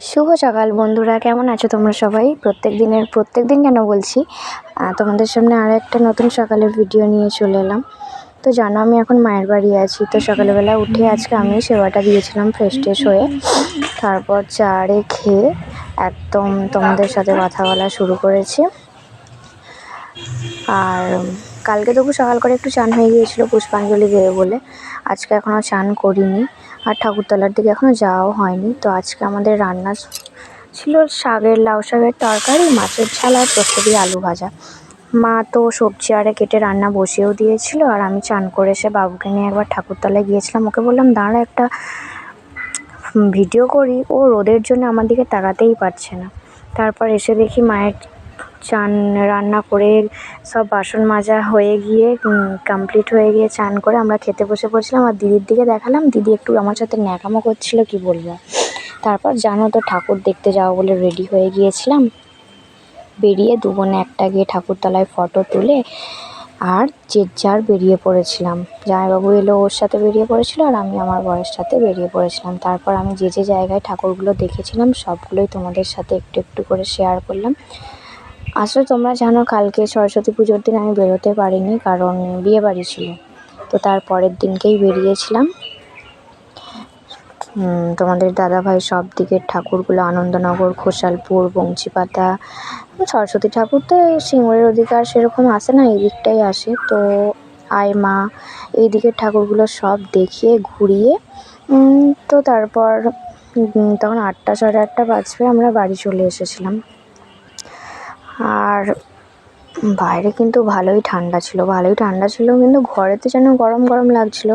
শুভ সকাল বন্ধুরা, কেমন আছো তোমরা সবাই? প্রত্যেক দিনের, প্রত্যেক দিন কেন বলছি? তোমাদের সামনে আরও একটা নতুন সকালের ভিডিও নিয়ে চলে এলাম। তো জানো, আমি এখন মায়ের বাড়ি আছি। তো সকালবেলা উঠে আজকে আমি সেবাটা দিয়েছিলাম ফ্রেশ ট্রেশ হয়ে। তারপর চারে খেয়ে একদম তোমাদের সাথে কথা বলা শুরু করেছি। আর কালকে তবু সকাল করে একটু চান হয়ে গিয়েছিল পুষ্পাঞ্জলি দেবে বলে। আজকে এখনও চান করিনি। আর ঠাকুরতলার দিকে এখনও যাওয়াও হয়নি। তো আজকে আমাদের রান্না ছিল শাকের লাউ শাকের তরকারি, মাছের ঝাল আর দিয়ে আলু ভাজা। মা তো সবজি আরে কেটে রান্না বসিয়েও দিয়েছিল আর আমি চান করে এসে বাবুকে নিয়ে একবার ঠাকুরতলায় গিয়েছিলাম। ওকে বললাম, দাঁড়া একটা ভিডিও করি। ও রোদের জন্য আমার দিকে তাকাতেই পারছে না। তারপর এসে দেখি মায়ের চান রান্না করে সব বাসন মাজা হয়ে গিয়ে কমপ্লিট হয়ে গিয়ে চান করে আমরা খেতে বসে পড়ছিলাম। আর দিদির দিকে দেখালাম, দিদি একটু আমার সাথে ন্যাকামো করছিল, কি বলব? তারপর জানো তো ঠাকুর দেখতে যাব বলে রেডি হয়ে গিয়েছিলাম। বেরিয়ে দু বোনে একটা গিয়ে ঠাকুরতলায় ফটো তুলে আর যে যার বেরিয়ে পড়েছিলাম। জামাইবাবু এলো ওর সাথে বেরিয়ে পড়েছিল আর আমি আমার বরের সাথে বেরিয়ে পড়েছিলাম। তারপর আমি যে যে জায়গায় ঠাকুরগুলো দেখেছিলাম, সবগুলোই তোমাদের সাথে একটু একটু করে শেয়ার করলাম। আসলে তোমরা জানো, কালকে সরস্বতী পুজোর দিন আমি বেরোতে পারিনি কারণ বিয়ে বাড়ি ছিল। তো তার পরের দিনকেই বেরিয়েছিলাম। তোমাদের দাদাভাই সব দিকের ঠাকুরগুলো, আনন্দনগর ঘোষালপুর বংশীপাতা, সরস্বতী ঠাকুর তো সিঙ্গুরের অধিকার সেরকম আসে না, এই দিকটাই আসে। তো আয় মা, এই দিকের ঠাকুরগুলো সব দেখিয়ে, ঘুরিয়ে তো তারপর তখন আটটা সাড়ে আটটা বাজবে আমরা বাড়ি চলে এসেছিলাম। আর বাইরে কিন্তু ভালোই ঠান্ডা ছিল, ভালোই ঠান্ডা ছিল কিন্তু ঘরেতে যেন গরম গরম লাগছিল,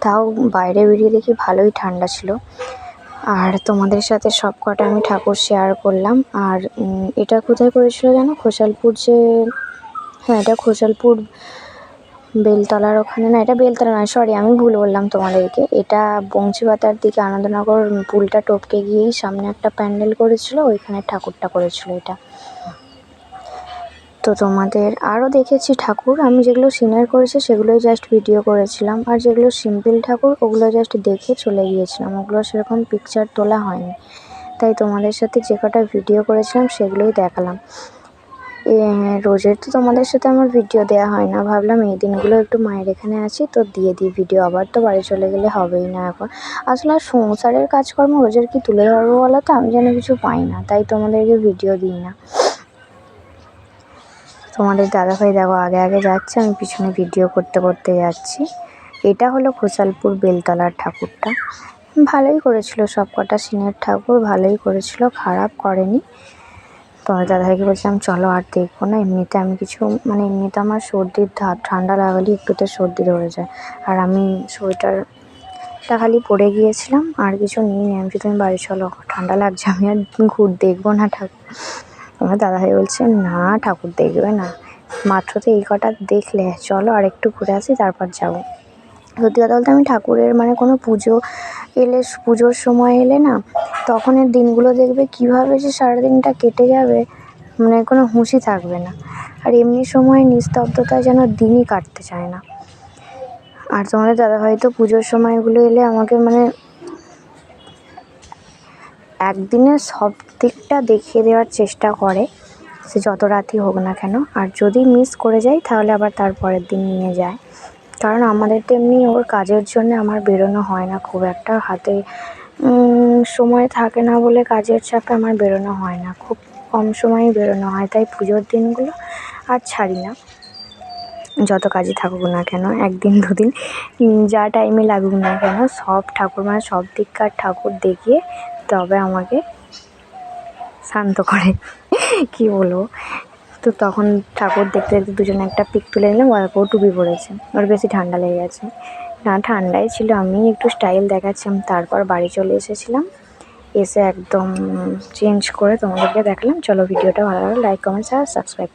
তাও বাইরে বেরিয়ে দেখি ভালোই ঠান্ডা ছিল। আর তোমাদের সাথে সব কটা আমি ঠাকুর শেয়ার করলাম। আর এটা কোথায় করেছিল যেন খোসালপুর যে হ্যাঁ এটা খোসালপুর বেলতলার ওখানে। না, এটা বেলতলা নয় সরি আমি ভুল বললাম তোমাদেরকে। এটা বংশীপাতার দিকে আনন্দনগর পুলটা টপকে গিয়েই সামনে একটা প্যান্ডেল করেছিল, ওইখানে ঠাকুরটা করেছিল এটা। তো তোমাদের আরও দেখেছি ঠাকুর। আমি যেগুলো সিনার করেছি সেগুলোই জাস্ট ভিডিও করেছিলাম। আর যেগুলো সিম্পল ঠাকুর, ওগুলো জাস্ট দেখে চলে গিয়েছিলাম। ওগুলো সেরকম পিকচার তোলা হয়নি। তাই তোমাদের সাথে যে কটা ভিডিও করেছিলাম সেগুলোই দেখালাম। রোজের তো তোমাদের সাথে আমার ভিডিও দেওয়া হয় না। ভাবলাম এই দিনগুলো একটু মায়ের এখানে আছি, তো দিয়ে দিই ভিডিও আবার তো বাড়ি চলে গেলে হবেই না এখন। আসলে আর সংসারের কাজকর্ম রোজের কি তুলে ধরবো বলো তো? আমি যেন কিছু পাই না, তাই তোমাদেরকে ভিডিও দিই না। তোমাদের দাদাভাই দেখো, আগে আগে যাচ্ছে, আমি পিছনে ভিডিও করতে করতে যাচ্ছি। এটা হলো খোসালপুর বেলতলার ঠাকুরটা। ভালোই করেছিল সব কটা সিনের ঠাকুর, ভালোই করেছিল, খারাপ করেনি। তোমাদের দাদাভাইকে বলছিলাম, চলো আর দেখব না, এমনিতে আমি কিছু মানে এমনিতে আমার সর্দির ঠান্ডা লাগালেই একটুতে সর্দি ধরে যায়। আর আমি সোয়েটারটা খালি পরে গিয়েছিলাম, আর কিছু নিই নি আমি তুমি বাড়ি চলো, ঠান্ডা লাগছে, আমি আর ঘুর, দেখব না ঠাকুর। আমার দাদাভাই বলছে, না, ঠাকুর দেখবে না। মাত্র তো এই কটা দেখলে। চলো আর একটু ঘুরে আসি, তারপর যাব। সত্যি কথা বলতে আমি ঠাকুরের মানে কোনো পুজো এলে, পুজোর সময় এলে না, তখনের দিনগুলো দেখবে কীভাবে যে সারাদিনটা কেটে যাবে মানে কোনো হুঁশি থাকবে না। আর এমনি সময় নিস্তব্ধতায় যেন দিনই কাটতে চায় না। আর তোমাদের দাদাভাই তো পুজোর সময়গুলো এলে আমাকে মানে একদিনে সব দিকটা দেখিয়ে দেওয়ার চেষ্টা করে, সে যত রাতই হোক না কেন। আর যদি মিস করে যাই তাহলে আবার তার পরের দিন নিয়ে যায়। কারণ আমাদের তো এমনি ওর কাজের জন্য আমার বেরোনো হয় না খুব একটা। হাতে সময় থাকে না বলে কাজের চাপে আমার বেরোনো হয় না। খুব কম সময়ই বেরোনো হয়, তাই পুজোর দিনগুলো আর ছাড়ি না। যত কাজই থাকুক না কেন, একদিন দুদিন যা টাইমে লাগুক না কেন, সব ঠাকুর মানে সব দিককার ঠাকুর দেখিয়ে তবে আমাকে। শান্ত করে। কি বলব? তো তখন ঠাকুর দেখতে দেখতে দুজনে একটা পিক তুলে নিলাম, ওর টুপি পরেছে। ওর বেশি ঠান্ডা লেগে গেছে। না, ঠান্ডাই ছিল। আমি একটু স্টাইল দেখাচ্ছিলাম, তারপর বাড়ি চলে এসেছিলাম। এসে একদম চেঞ্জ করে তোমাদেরকে দেখালাম। চলো ভিডিওটা ভালো লাগলে লাইক কমেন্ট আর সাবস্ক্রাইব